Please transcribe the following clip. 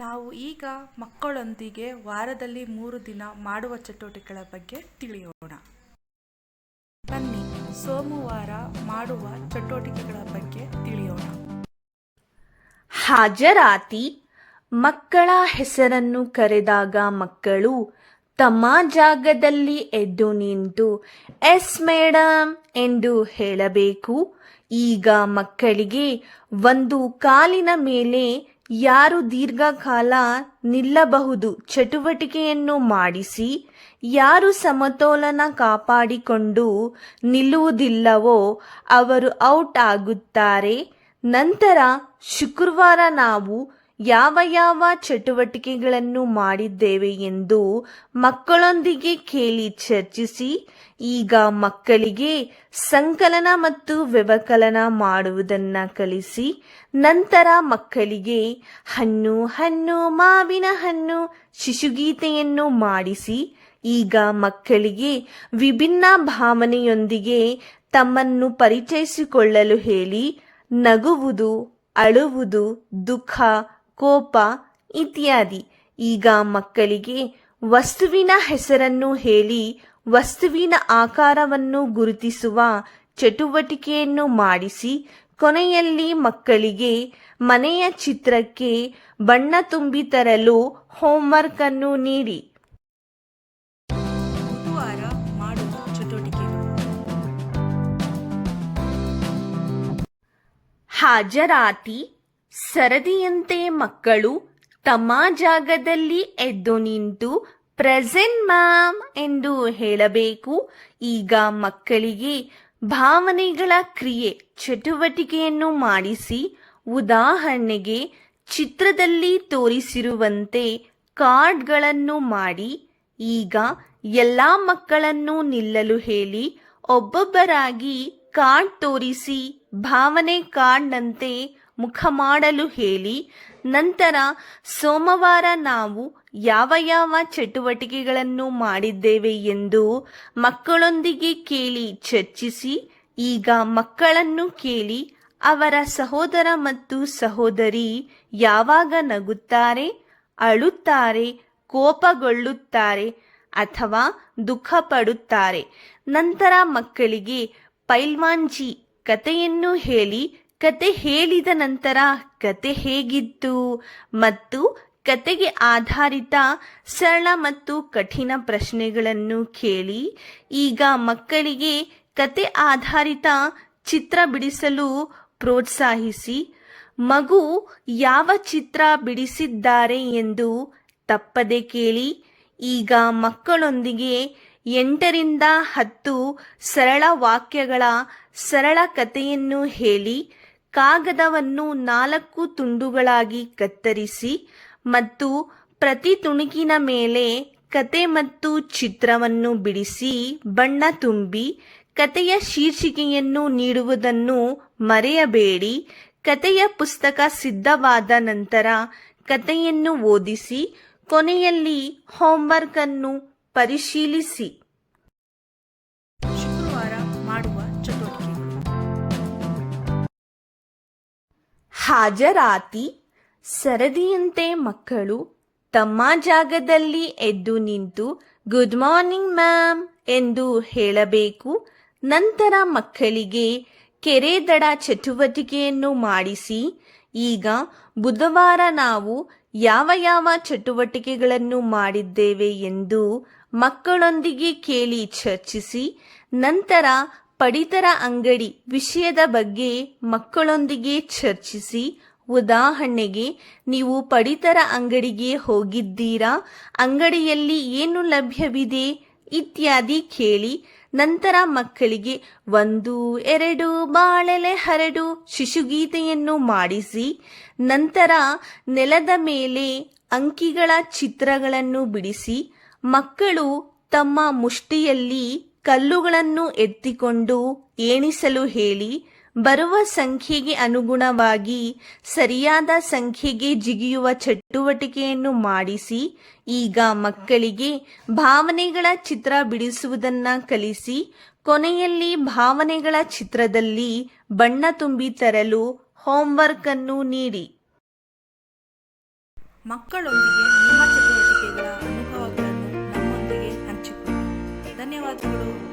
ನಾವು ಈಗ ಮಕ್ಕಳೊಂದಿಗೆ ವಾರದಲ್ಲಿ ಮೂರು ದಿನ ಮಾಡುವ ಚಟುವಟಿಕೆಗಳ ಬಗ್ಗೆ ತಿಳಿಯೋಣ. ಬನ್ನಿ, ಸೋಮವಾರ ಮಾಡುವ ಚಟುವಟಿಕೆಗಳ ಬಗ್ಗೆ ತಿಳಿಯೋಣ. ಹಾಜರಾತಿ, ಮಕ್ಕಳ ಹೆಸರನ್ನು ಕರೆದಾಗ ಮಕ್ಕಳು ತಮ್ಮ ಜಾಗದಲ್ಲಿ ಎದ್ದು ನಿಂತು, ಎಸ್ ಮೇಡಮ್ ಎಂದು ಹೇಳಬೇಕು. ಈಗ ಮಕ್ಕಳಿಗೆ ಒಂದು ಕಾಲಿನ ಮೇಲೆ ಯಾರು ದೀರ್ಘಕಾಲ ನಿಲ್ಲಬಹುದು ಚಟುವಟಿಕೆಯನ್ನು ಮಾಡಿಸಿ, ಯಾರು ಸಮತೋಲನ ಕಾಪಾಡಿಕೊಂಡು ನಿಲ್ಲುವುದಿಲ್ಲವೋ ಅವರು ಔಟ್ ಆಗುತ್ತಾರೆ. ನಂತರ ಶುಕ್ರವಾರ ನಾವು ಯಾವ ಯಾವ ಚಟುವಟಿಕೆಗಳನ್ನು ಮಾಡಿದ್ದೇವೆ ಎಂದು ಮಕ್ಕಳೊಂದಿಗೆ ಕೇಳಿ ಚರ್ಚಿಸಿ, ಈಗ ಮಕ್ಕಳಿಗೆ ಸಂಕಲನ ಮತ್ತು ವ್ಯವಕಲನ ಮಾಡುವುದನ್ನ ಕಲಿಸಿ, ನಂತರ ಮಕ್ಕಳಿಗೆ ಹಣ್ಣು ಹಣ್ಣು, ಮಾವಿನ ಹಣ್ಣು, ಶಿಶುಗೀತೆಯನ್ನು ಮಾಡಿಸಿ, ಈಗ ಮಕ್ಕಳಿಗೆ ವಿಭಿನ್ನ ಭಾವನೆಯೊಂದಿಗೆ ತಮ್ಮನ್ನು ಪರಿಚಯಿಸಿಕೊಳ್ಳಲು ಹೇಳಿ, ನಗುವುದು, ಅಳುವುದು, ದುಃಖ ಕೋಪ ಇತ್ಯಾದಿ. ಈಗ ಮಕ್ಕಳಿಗೆ ವಸ್ತುವಿನ ಹೆಸರನ್ನು ಹೇಳಿ ವಸ್ತುವಿನ ಆಕಾರವನ್ನು ಗುರುತಿಸುವ ಚಟುವಟಿಕೆಯನ್ನು ಮಾಡಿಸಿ ಕೊನೆಯಲ್ಲಿ ಮಕ್ಕಳಿಗೆ ಮನೆಯ ಚಿತ್ರಕ್ಕೆ ಬಣ್ಣ ತುಂಬಿ ತರಲು ಹೋಮ್ವರ್ಕ್ ಅನ್ನು ನೀಡಿ. ಹಾಜರಾತಿ ಸರದಿಯಂತೆ ಮಕ್ಕಳು ತಮ್ಮ ಜಾಗದಲ್ಲಿ ಎದ್ದು ನಿಂತು, ಪ್ರೆಸೆಂಟ್ ಮ್ಯಾಮ್ ಎಂದು ಹೇಳಬೇಕು. ಈಗ ಮಕ್ಕಳಿಗೆ ಭಾವನೆಗಳ ಕ್ರಿಯೆ, ಚಟುವಟಿಕೆಯನ್ನು ಮಾಡಿಸಿ, ಉದಾಹರಣೆಗೆ ಚಿತ್ರದಲ್ಲಿ ತೋರಿಸಿರುವಂತೆ ಕಾರ್ಡ್ಗಳನ್ನು ಮಾಡಿ, ಈಗ ಎಲ್ಲ ಮಕ್ಕಳನ್ನು ನಿಲ್ಲಲು ಹೇಳಿ, ಒಬ್ಬೊಬ್ಬರಾಗಿ ಕಾರ್ಡ್ ತೋರಿಸಿ, ಭಾವನೆ ಕಾರ್ಡ್ನಂತೆ ಮುಖ ಮಾಡಲು ಹೇಳಿ, ನಂತರ ಸೋಮವಾರ ನಾವು ಯಾವ ಯಾವ ಚಟುವಟಿಕೆಗಳನ್ನು ಮಾಡಿದ್ದೇವೆ ಎಂದು ಮಕ್ಕಳೊಂದಿಗೆ ಕೇಳಿ ಚರ್ಚಿಸಿ, ಈಗ ಮಕ್ಕಳನ್ನು ಕೇಳಿ ಅವರ ಸಹೋದರ ಮತ್ತು ಸಹೋದರಿ ಯಾವಾಗ ನಗುತ್ತಾರೆ, ಅಳುತ್ತಾರೆ, ಕೋಪಗೊಳ್ಳುತ್ತಾರೆ ಅಥವಾ ದುಃಖ ಪಡುತ್ತಾರೆ ನಂತರ ಮಕ್ಕಳಿಗೆ ಪೈಲ್ವಾನ್ಜಿ ಕಥೆಯನ್ನು ಹೇಳಿ ಕತೆ ಹೇಳಿದ ನಂತರ ಕತೆ ಹೇಗಿತ್ತು ಮತ್ತು ಕತೆಗೆ ಆಧಾರಿತ ಸರಳ ಮತ್ತು ಕಠಿಣ ಪ್ರಶ್ನೆಗಳನ್ನು ಕೇಳಿ, ಈಗ ಮಕ್ಕಳಿಗೆ ಕತೆ ಆಧಾರಿತ ಚಿತ್ರ ಬಿಡಿಸಲು ಪ್ರೋತ್ಸಾಹಿಸಿ, ಮಗು ಯಾವ ಚಿತ್ರ ಬಿಡಿಸಿದ್ದಾರೆ ಎಂದು ತಪ್ಪದೆ ಕೇಳಿ, ಈಗ ಮಕ್ಕಳೊಂದಿಗೆ ಎಂಟರಿಂದ ಹತ್ತು ಸರಳ ವಾಕ್ಯಗಳ ಸರಳ ಕಥೆಯನ್ನು ಹೇಳಿ ಕಾಗದವನ್ನು ನಾಲ್ಕು ತುಂಡುಗಳಾಗಿ ಕತ್ತರಿಸಿ ಮತ್ತು ಪ್ರತಿ ತುಣುಕಿನ ಮೇಲೆ ಕತೆ ಮತ್ತು ಚಿತ್ರವನ್ನು ಬಿಡಿಸಿ ಬಣ್ಣ ತುಂಬಿ ಕತೆಯ ಶೀರ್ಷಿಕೆಯನ್ನು ನೀಡುವುದನ್ನು ಮರೆಯಬೇಡಿ. ಕತೆಯ ಪುಸ್ತಕ ಸಿದ್ಧವಾದ ನಂತರ ಕತೆಯನ್ನು ಓದಿಸಿ ಕೊನೆಯಲ್ಲಿ ಹೋಮ್ವರ್ಕ್ ಅನ್ನು ಪರಿಶೀಲಿಸಿ. ಹಾಜರಾತಿ ಸರದಿಯಂತೆ ಮಕ್ಕಳು ತಮ್ಮ ಜಾಗದಲ್ಲಿ ಎದ್ದು ನಿಂತು ಗುಡ್ ಮಾರ್ನಿಂಗ್ ಮ್ಯಾಮ್ ಎಂದು ಹೇಳಬೇಕು. ನಂತರ ಮಕ್ಕಳಿಗೆ ಕೆರೆ ದಡ ಚಟುವಟಿಕೆಯನ್ನು ಮಾಡಿಸಿ, ಈಗ ಬುಧವಾರ ನಾವು ಯಾವ ಯಾವ ಚಟುವಟಿಕೆಗಳನ್ನು ಮಾಡಿದ್ದೇವೆ ಎಂದು ಮಕ್ಕಳೊಂದಿಗೆ ಕೇಳಿ ಚರ್ಚಿಸಿ, ನಂತರ ಪಡಿತರ ಅಂಗಡಿ ವಿಷಯದ ಬಗ್ಗೆ ಮಕ್ಕಳೊಂದಿಗೆ ಚರ್ಚಿಸಿ, ಉದಾಹರಣೆಗೆ, ನೀವು ಪಡಿತರ ಅಂಗಡಿಗೆ ಹೋಗಿದ್ದೀರಾ, ಅಂಗಡಿಯಲ್ಲಿ ಏನು ಲಭ್ಯವಿದೆ ಇತ್ಯಾದಿ ಕೇಳಿ, ನಂತರ ಮಕ್ಕಳಿಗೆ ಒಂದು, ಎರಡು, ಬಾಳೆಲೆ ಹರಡು ಶಿಶುಗೀತೆಯನ್ನು ಮಾಡಿಸಿ, ನಂತರ ನೆಲದ ಮೇಲೆ ಅಂಕಿಗಳ ಚಿತ್ರಗಳನ್ನು ಬಿಡಿಸಿ, ಮಕ್ಕಳು ತಮ್ಮ ಮುಷ್ಟಿಯಲ್ಲಿ ಕಲ್ಲುಗಳನ್ನು ಎತ್ತಿಕೊಂಡು ಏಣಿಸಲು ಹೇಳಿ, ಬರುವ ಸಂಖ್ಯೆಗೆ ಅನುಗುಣವಾಗಿ ಸರಿಯಾದ ಸಂಖ್ಯೆಗೆ ಜಿಗಿಯುವ ಚಟುವಟಿಕೆಯನ್ನು ಮಾಡಿಸಿ, ಈಗ ಮಕ್ಕಳಿಗೆ ಭಾವನೆಗಳ ಚಿತ್ರ ಬಿಡಿಸುವುದನ್ನ ಕಲಿಸಿ, ಕೊನೆಯಲ್ಲಿ ಭಾವನೆಗಳ ಚಿತ್ರದಲ್ಲಿ ಬಣ್ಣ ತುಂಬಿ ತರಲು ಹೋಮ್ವರ್ಕ್ ಅನ್ನು ನೀಡಿ. ಮಕ್ಕಳೊಂದಿಗೆ ನಿಮ್ಮ ಚಟುವಟಿಕೆಗಳ धन्यवाद जोडो